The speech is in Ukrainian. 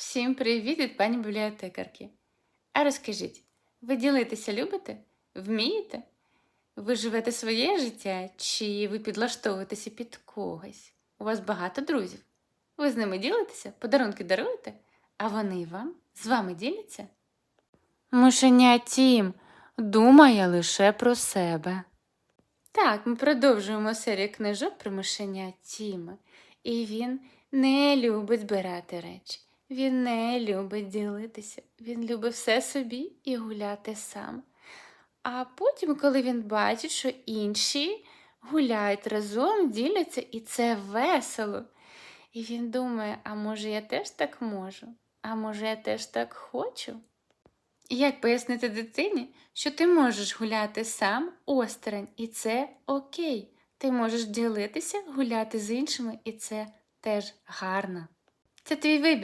Всім привіт від пані бібліотекарки. А розкажіть, ви ділитися любите? Вмієте? Ви живете своє життя чи ви підлаштовуєтеся під когось? У вас багато друзів. Ви з ними ділитеся, подарунки даруєте, а вони вам з вами діляться? Мишеня Тім думає лише про себе. Так, ми продовжуємо серію книжок про мишеня Тіма. І він не любить збирати речі. Він не любить ділитися. Він любить все собі і гуляти сам. А потім, коли він бачить, що інші гуляють разом, діляться, і це весело. І він думає, а може я теж так можу? А може я теж так хочу? І Як пояснити дитині, що ти можеш гуляти сам осторонь, і це окей. Ти можеш ділитися, гуляти з іншими, і це теж гарно. Це твій вибір.